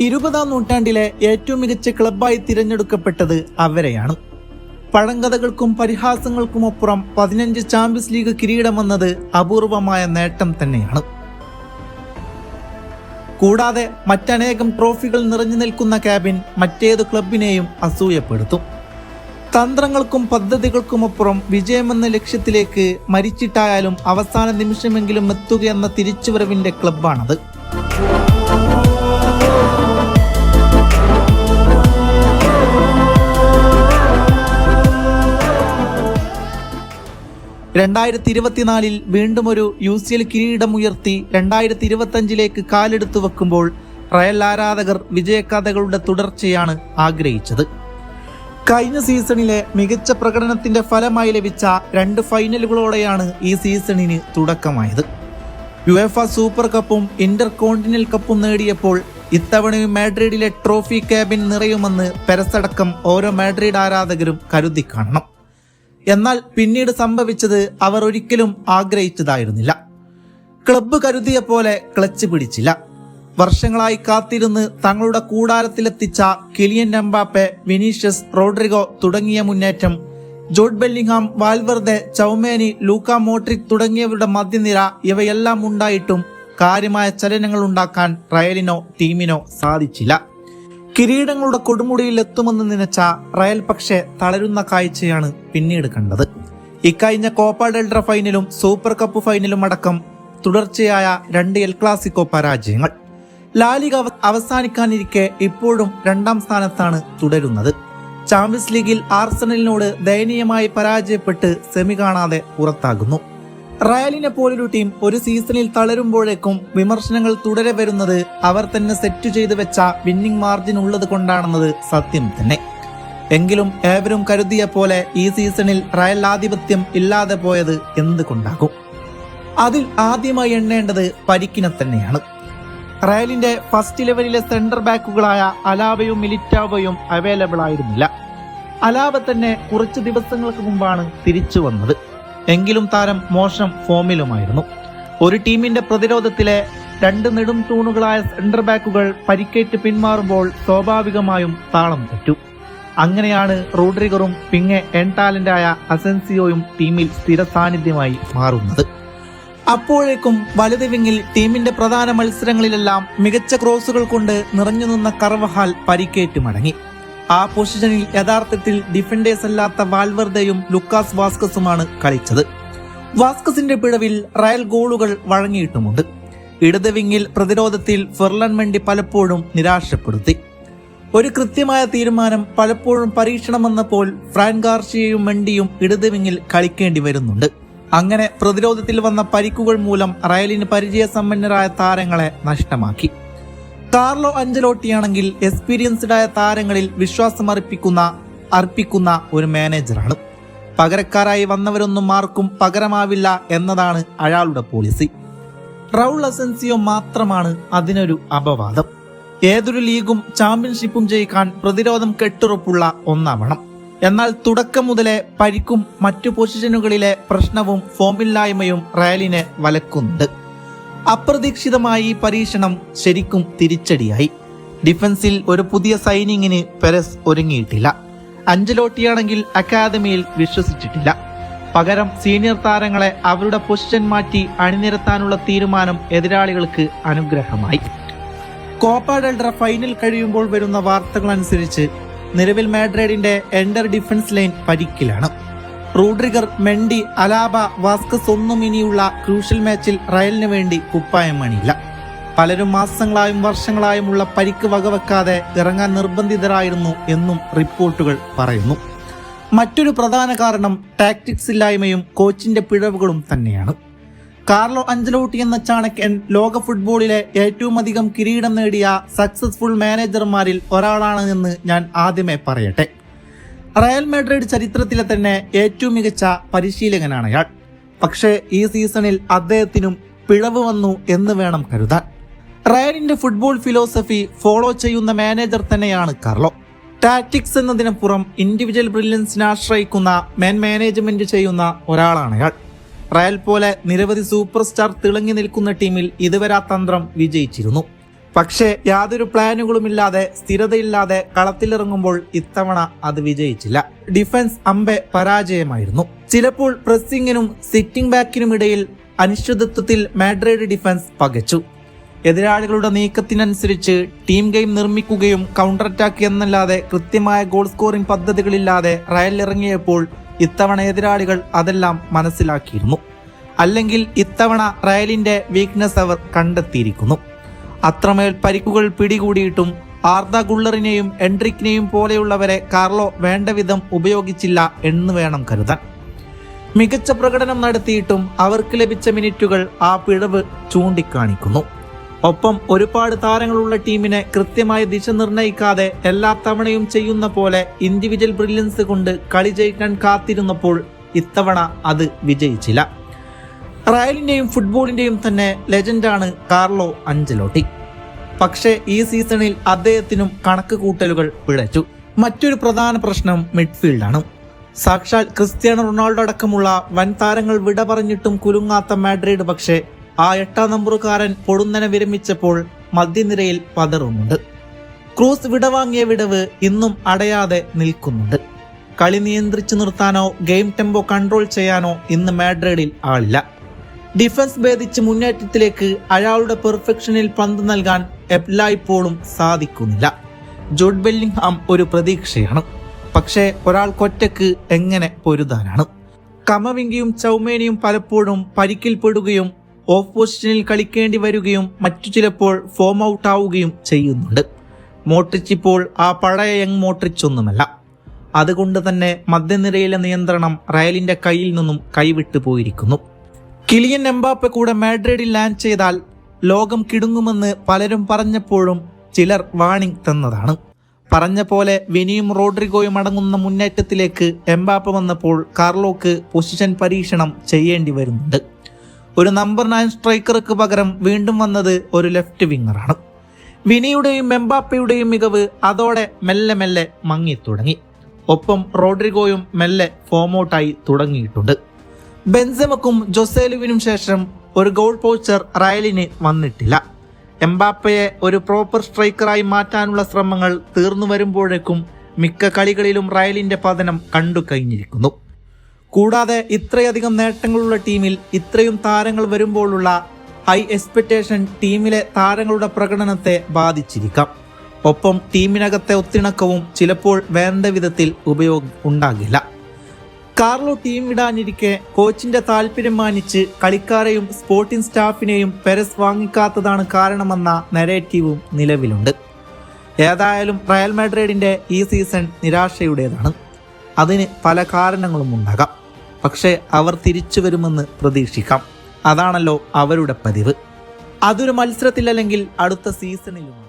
ഇരുപതാം നൂറ്റാണ്ടിലെ ഏറ്റവും മികച്ച ക്ലബ്ബായി തിരഞ്ഞെടുക്കപ്പെട്ടത് അവരെയാണ്. പഴങ്കഥകൾക്കും പരിഹാസങ്ങൾക്കുമപ്പുറം പതിനഞ്ച് ചാമ്പ്യൻസ് ലീഗ് കിരീടമെന്നത് അപൂർവമായ നേട്ടം തന്നെയാണ്. കൂടാതെ മറ്റനേകം ട്രോഫികൾ നിറഞ്ഞു നിൽക്കുന്ന ക്യാബിൻ മറ്റേത് ക്ലബിനെയും അസൂയപ്പെടുത്തും. തന്ത്രങ്ങൾക്കും പദ്ധതികൾക്കുമപ്പുറം വിജയമെന്ന ലക്ഷ്യത്തിലേക്ക് മരിച്ചിട്ടായാലും അവസാന നിമിഷമെങ്കിലും എത്തുകയെന്ന തിരിച്ചുവരവിന്റെ ക്ലബ്ബാണത്. രണ്ടായിരത്തി ഇരുപത്തിനാലിൽ വീണ്ടും ഒരു യു സി എൽ കിരീടമുയർത്തി രണ്ടായിരത്തി ഇരുപത്തഞ്ചിലേക്ക് കാലെടുത്തു വെക്കുമ്പോൾ റയൽ ആരാധകർ വിജയകഥകളുടെ തുടർച്ചയാണ് ആഗ്രഹിച്ചത്. കഴിഞ്ഞ സീസണിലെ മികച്ച പ്രകടനത്തിന്റെ ഫലമായി ലഭിച്ച രണ്ട് ഫൈനലുകളോടെയാണ് ഈ സീസണിന് തുടക്കമായത്. യുഎഫ സൂപ്പർ കപ്പും ഇന്റർ കോണ്ടിനൽ കപ്പും നേടിയപ്പോൾ ഇത്തവണയും മാഡ്രിഡിലെ ട്രോഫി ക്യാബിൻ നിറയുമെന്ന് പെരസടക്കം ഓരോ മാഡ്രിഡ് ആരാധകരും കരുതി കാണണം. എന്നാൽ പിന്നീട് സംഭവിച്ചത് അവർ ഒരിക്കലും ആഗ്രഹിച്ചതായിരുന്നില്ല. ക്ലബ്ബ് കരുതിയ പോലെ ക്ലച്ച് പിടിച്ചില്ല. വർഷങ്ങളായി കാത്തിരുന്ന് തങ്ങളുടെ കൂടാരത്തിലെത്തിച്ച കിലിയൻ എംബാപ്പെ വിനീഷ്യസ് റോഡ്രിഗോ തുടങ്ങിയ മുന്നേറ്റം Jude Bellingham Valverde Tchouameni Luka Modric തുടങ്ങിയവരുടെ മധ്യനിര ഇവയെല്ലാം ഉണ്ടായിട്ടും കാര്യമായ ചലനങ്ങൾ ഉണ്ടാക്കാൻ റയലിനോ ടീമിനോ സാധിച്ചില്ല. കിരീടങ്ങളുടെ കൊടുമുടിയിൽ എത്തുമെന്ന് നനച്ച റയൽ പക്ഷേ തളരുന്ന കാഴ്ചയാണ് പിന്നീട് കണ്ടത്. ഇക്കഴിഞ്ഞ കോപ്പ ഡെൽട്ര ഫൈനലും സൂപ്പർ കപ്പ് ഫൈനലും അടക്കം തുടർച്ചയായ രണ്ട് എൽ ക്ലാസിക്കോ പരാജയങ്ങൾ. ലാലിക അവ- അവസാനിക്കാനിരിക്കെ ഇപ്പോഴും രണ്ടാം സ്ഥാനത്താണ് തുടരുന്നത്. ചാമ്പ്യൻസ് ലീഗിൽ ആർസണലിനോട് ദയനീയമായി പരാജയപ്പെട്ട് സെമി കാണാതെ പുറത്താകുന്നു. റയലിനെ പോലൊരു ടീം ഒരു സീസണിൽ തളരുമ്പോഴേക്കും വിമർശനങ്ങൾ തുടരെ വരുന്നത് അവർ തന്നെ സെറ്റ് ചെയ്തു വെച്ച വിന്നിംഗ് മാർജിൻ ഉള്ളത് കൊണ്ടാണെന്നത് സത്യം തന്നെ. എങ്കിലും ഏവരും കരുതിയ പോലെ ഈ സീസണിൽ റയൽ ആധിപത്യം ഇല്ലാതെ പോയത് എന്തുകൊണ്ടാകും? അതിൽ ആദ്യമായി എണ്ണേണ്ടത് പരിക്കിനെ തന്നെയാണ്. റയലിന്റെ ഫസ്റ്റ് ലെവലിലെ സെന്റർ ബാക്കുകളായ അലാവയും മിലിറ്റാവയും അവൈലബിൾ ആയിരുന്നില്ല. അലാവ തന്നെ കുറച്ച് ദിവസങ്ങൾക്ക് മുമ്പാണ് തിരിച്ചു വന്നത്. എങ്കിലും താരം മോശം ഫോമിലുമായിരുന്നു. ഒരു ടീമിന്റെ പ്രതിരോധത്തിലെ രണ്ട് നെടും തൂണുകളായ സെന്റർ ബാക്കുകൾ പരിക്കേറ്റ് പിന്മാറുമ്പോൾ സ്വാഭാവികമായും താളം തെറ്റു. അങ്ങനെയാണ് റോഡ്രിഗറും പിങ്ങെ എൻ ടാലന്റായ അസെൻസിയോയും ടീമിൽ സ്ഥിര സാന്നിധ്യമായി മാറുന്നത്. അപ്പോഴേക്കും വലത് വിങ്ങിൽ ടീമിന്റെ പ്രധാന മത്സരങ്ങളിലെല്ലാം മികച്ച ക്രോസുകൾ കൊണ്ട് നിറഞ്ഞു നിന്ന കർവഹാൽ പരിക്കേറ്റ് മടങ്ങി. ആ പൊസിഷനിൽ യഥാർത്ഥത്തിൽ ഡിഫൻഡേഴ്സ് അല്ലാത്ത വാൽവർദയും ലുക്കാസ് വാസ്കസുമാണ് കളിച്ചത്. വാസ്കസിന്റെ പിഴവിൽ റയൽ ഗോളുകൾ വഴങ്ങിയിട്ടുമുണ്ട്. ഇടത് വിങ്ങിൽ പ്രതിരോധത്തിൽ ഫെർലൻ മെണ്ടി പലപ്പോഴും നിരാശപ്പെടുത്തി. ഒരു കൃത്യമായ തീരുമാനം പലപ്പോഴും പരീക്ഷണമെന്നപ്പോൾ ഫ്രാൻ ഗാർഷിയയും മെണ്ടിയും ഇടത് വിങ്ങിൽ കളിക്കേണ്ടി വരുന്നുണ്ട്. അങ്ങനെ പ്രതിരോധത്തിൽ വന്ന പരിക്കുകൾ മൂലം റയലിന് പരിചയസമ്പന്നരായ താരങ്ങളെ നഷ്ടമാക്കി. കാർലോ അഞ്ചലോട്ടിയാണെങ്കിൽ എക്സ്പീരിയൻസ്ഡ് ആയ താരങ്ങളിൽ വിശ്വാസം അർപ്പിക്കുന്ന അർപ്പിക്കുന്ന ഒരു മാനേജറാണ്. പകരക്കാരായി വന്നവരൊന്നും ആർക്കും പകരമാവില്ല എന്നതാണ് അയാളുടെ പോളിസി. റൗൾ അസൻസിയോ മാത്രമാണ് അതിനൊരു അപവാദം. ഏതൊരു ലീഗും ചാമ്പ്യൻഷിപ്പും ജയിക്കാൻ പ്രതിരോധം കെട്ടുറപ്പുള്ള ഒന്നാവണം എന്നാൽ തുടക്കം മുതലേ പരിക്കും മറ്റു പൊസിഷനുകളിലെ പ്രശ്നവും ഫോമില്ലായ്മയും റയലിനെ വലക്കുന്നുണ്ട്. അപ്രതീക്ഷിതമായി പരീക്ഷണം ശരിക്കും തിരിച്ചടിയായി. ഡിഫൻസിൽ ഒരു പുതിയ സൈനിങ്ങിന് പെരസ് ഒരുങ്ങിയിട്ടില്ല. അഞ്ചലോട്ടിയാണെങ്കിൽ അക്കാദമിയിൽ വിശ്വസിച്ചിട്ടില്ല. പകരം സീനിയർ താരങ്ങളെ അവരുടെ പൊസിഷൻ മാറ്റി അണിനിരത്താനുള്ള തീരുമാനം എതിരാളികൾക്ക് അനുഗ്രഹമായി. കോപ്പ ഫൈനൽ കഴിയുമ്പോൾ വരുന്ന വാർത്തകൾ അനുസരിച്ച് നിലവിൽ മാഡ്രിഡിന്റെ എൻഡർ ഡിഫൻസ് ലൈൻ പരിക്കിലാണ്. റൂഡ്രിഗർ മെണ്ടി അലാബ വാസ്കസ് ഒന്നും ഇനിയുള്ള ക്രൂഷ്യൽ മാച്ചിൽ റയലിന് വേണ്ടി കുപ്പായം അണിയില്ല. പലരും മാസങ്ങളായും വർഷങ്ങളായുമുള്ള പരിക്ക് വകവെക്കാതെ ഇറങ്ങാൻ നിർബന്ധിതരായിരുന്നു എന്നും റിപ്പോർട്ടുകൾ പറയുന്നു. മറ്റൊരു പ്രധാന കാരണം ടാക്ടിക്സ് ഇല്ലായ്മയും കോച്ചിന്റെ പിഴവുകളും തന്നെയാണ്. കാർലോ അഞ്ചലോട്ടി എന്ന ചാണക്യൻ ലോക ഫുട്ബോളിലെ ഏറ്റവും അധികം കിരീടം നേടിയ സക്സസ്ഫുൾ മാനേജർമാരിൽ ഒരാളാണെന്ന് ഞാൻ ആദ്യമേ പറയട്ടെ. റയൽ മാഡ്രിഡ് ചരിത്രത്തിലെ തന്നെ ഏറ്റവും മികച്ച പരിശീലകനാണ് അയാൾ പക്ഷേ ഈ സീസണിൽ അദ്ദേഹത്തിനും പിഴവ് വന്നു എന്ന് വേണം കരുതാൻ. റയലിന്റെ ഫുട്ബോൾ ഫിലോസഫി ഫോളോ ചെയ്യുന്ന മാനേജർ തന്നെയാണ് കാർലോ. ടാറ്റിക്സ് എന്നതിനപ്പുറം ഇൻഡിവിജ്വൽ ബ്രില്യൻസിനെ ആശ്രയിക്കുന്ന മാൻ മാനേജ്മെന്റ് ചെയ്യുന്ന ഒരാളാണ് അയാൾ റയൽ പോലെ നിരവധി സൂപ്പർ സ്റ്റാർ തിളങ്ങി നിൽക്കുന്ന ടീമിൽ ഇതുവരെ ആ തന്ത്രം വിജയിച്ചിരുന്നു. പക്ഷേ യാതൊരു പ്ലാനുകളുമില്ലാതെ സ്ഥിരതയില്ലാതെ കളത്തിലിറങ്ങുമ്പോൾ ഇത്തവണ അത് വിജയിച്ചില്ല. ഡിഫൻസ് അമ്പെ പരാജയമായിരുന്നു. ചിലപ്പോൾ പ്രസ്സിങ്ങിനും സിറ്റിംഗ് ബാക്കിനുമിടയിൽ അനിശ്ചിതത്വത്തിൽ മാഡ്രിഡ് ഡിഫൻസ് പകച്ചു. എതിരാളികളുടെ നീക്കത്തിനനുസരിച്ച് ടീം ഗെയിം നിർമ്മിക്കുകയും കൗണ്ടർ അറ്റാക്ക് എന്നല്ലാതെ കൃത്യമായ ഗോൾ സ്കോറിംഗ് പദ്ധതികളില്ലാതെ റയൽ ഇറങ്ങിയപ്പോൾ ഇത്തവണ എതിരാളികൾ അതെല്ലാം മനസ്സിലാക്കിയിരുന്നു. അല്ലെങ്കിൽ ഇത്തവണ റയലിന്റെ വീക്ക്നെസ് അവർ കണ്ടെത്തിയിരിക്കുന്നു. അത്രമേൽ പരിക്കുകൾ പിടികൂടിയിട്ടും ആർദ ഗുള്ളറിനെയും എൻട്രിക്കിനെയും പോലെയുള്ളവരെ കാർലോ വേണ്ടവിധം ഉപയോഗിച്ചില്ല എന്ന് വേണം കരുതാൻ. മികച്ച പ്രകടനം നടത്തിയിട്ടും അവർക്ക് ലഭിച്ച മിനിറ്റുകൾ ആ പിഴവ് ചൂണ്ടിക്കാണിക്കുന്നു. ഒപ്പം ഒരുപാട് താരങ്ങളുള്ള ടീമിനെ കൃത്യമായി ദിശ നിർണയിക്കാതെ എല്ലാ തവണയും ചെയ്യുന്ന പോലെ ഇൻഡിവിജ്വൽ ബ്രില്യൻസ് കൊണ്ട് കളി ജയിക്കാൻ കാത്തിരുന്നപ്പോൾ ഇത്തവണ അത് വിജയിച്ചില്ല. റയലിന്റെയും ഫുട്ബോളിന്റെയും തന്നെ ലെജൻഡാണ് കാർലോ അഞ്ചലോട്ടി. പക്ഷേ ഈ സീസണിൽ അദ്ദേഹത്തിനും കണക്ക് കൂട്ടലുകൾ പിഴച്ചു. മറ്റൊരു പ്രധാന പ്രശ്നം മിഡ്ഫീൽഡാണ്. സാക്ഷാൽ ക്രിസ്ത്യാനോ റൊണാൾഡോ അടക്കമുള്ള വൻ താരങ്ങൾ വിട പറഞ്ഞിട്ടും കുലുങ്ങാത്ത മാഡ്രിഡ് പക്ഷേ ആ എട്ടാം നമ്പറുകാരൻ പൊടുന്നനെ വിരമിച്ചപ്പോൾ മധ്യനിരയിൽ പതറുന്നുണ്ട്. ക്രൂസ് വിടവാങ്ങിയ വിടവ് ഇന്നും അടയാതെ നിൽക്കുന്നുണ്ട്. കളി നിയന്ത്രിച്ചു നിർത്താനോ ഗെയിം ടെമ്പോ കൺട്രോൾ ചെയ്യാനോ ഇന്ന് മാഡ്രിഡിൽ ആളില്ല. ഡിഫൻസ് ഭേദിച്ച് മുന്നേറ്റത്തിലേക്ക് അയാളുടെ പെർഫെക്ഷനിൽ പന്ത് നൽകാൻ എല്ലായ്പ്പോഴും സാധിക്കുന്നില്ല. ജോഡ് ബെല്ലിംഗ്ഹാം ഒരു പ്രതീക്ഷയാണ്. പക്ഷേ ഒരാൾക്കൊറ്റക്ക് എങ്ങനെ പൊരുതാനാണ്? കമവിങ്കിയും ചൗമേനിയും പലപ്പോഴും പരിക്കിൽപ്പെടുകയും ഓഫ് പൊസിഷനിൽ കളിക്കേണ്ടി വരികയും മറ്റു ചിലപ്പോൾ ഫോം ഔട്ട് ആവുകയും ചെയ്യുന്നുണ്ട്. മോട്രിച്ച് ഇപ്പോൾ ആ പഴയ യങ് മോട്രിച്ച് ഒന്നുമല്ല. അതുകൊണ്ട് തന്നെ മധ്യനിരയിലെ നിയന്ത്രണം റയലിന്റെ കയ്യിൽ നിന്നും കൈവിട്ടു പോയിരിക്കുന്നു. കിലിയൻ എംബാപ്പെ കൂടെ മാഡ്രിഡിൽ ലാൻഡ് ചെയ്താൽ ലോകം കിടുങ്ങുമെന്ന് പലരും പറഞ്ഞപ്പോഴും ചിലർ വാണിംഗ് തന്നതാണ്. പറഞ്ഞ പോലെ വിനിയും റോഡ്രിഗോയും അടങ്ങുന്ന മുന്നേറ്റത്തിലേക്ക് എംബാപ്പ വന്നപ്പോൾ കാർലോക്ക് പൊസിഷൻ പരീക്ഷണം ചെയ്യേണ്ടി വരുന്നുണ്ട്. ഒരു നമ്പർ നയൻ സ്ട്രൈക്കർക്ക് പകരം വീണ്ടും വന്നത് ഒരു ലെഫ്റ്റ് വിങ്ങറാണ്. വിനിയുടെയും എംബാപ്പയുടെയും മികവ് അതോടെ മെല്ലെ മെല്ലെ മങ്ങിത്തുടങ്ങി. ഒപ്പം റോഡ്രിഗോയും മെല്ലെ ഫോമൗട്ടായി തുടങ്ങിയിട്ടുണ്ട്. ബെൻസമക്കും ജൊസേലുവിനും ശേഷം ഒരു ഗോൾ പോച്ചർ റയലിന് വന്നിട്ടില്ല. എംബാപ്പയെ ഒരു പ്രോപ്പർ സ്ട്രൈക്കറായി മാറ്റാനുള്ള ശ്രമങ്ങൾ തീർന്നു വരുമ്പോഴേക്കും മിക്ക കളികളിലും റയലിന്റെ പതനം കണ്ടു കഴിഞ്ഞിരിക്കുന്നു. കൂടാതെ ഇത്രയധികം നേട്ടങ്ങളുള്ള ടീമിൽ ഇത്രയും താരങ്ങൾ വരുമ്പോഴുള്ള ഹൈ എക്സ്പെക്ടേഷൻ ടീമിലെ താരങ്ങളുടെ പ്രകടനത്തെ ബാധിച്ചിരിക്കാം. ഒപ്പം ടീമിനകത്തെ ഒത്തിണക്കവും ചിലപ്പോൾ വേണ്ട വിധത്തിൽ ഉപയോഗം ഉണ്ടാകില്ല. കാർലോ ടീം വിടാനിരിക്കെ കോച്ചിന്റെ താല്പര്യം മാനിച്ച് കളിക്കാരെയും സ്പോർട്ടിംഗ് സ്റ്റാഫിനെയും പെരസ് വാങ്ങിക്കാത്തതാണ് കാരണമെന്ന നെറേറ്റീവും നിലവിലുണ്ട്. ഏതായാലും റയൽ മാഡ്രിഡിന്റെ ഈ സീസൺ നിരാശയുടേതാണ്. അതിന് പല കാരണങ്ങളും ഉണ്ടാകാം. പക്ഷേ അവർ തിരിച്ചു വരുമെന്ന് പ്രതീക്ഷിക്കാം. അതാണല്ലോ അവരുടെ പതിവ്. അതൊരു മത്സരത്തിലല്ലെങ്കിൽ അടുത്ത സീസണിലും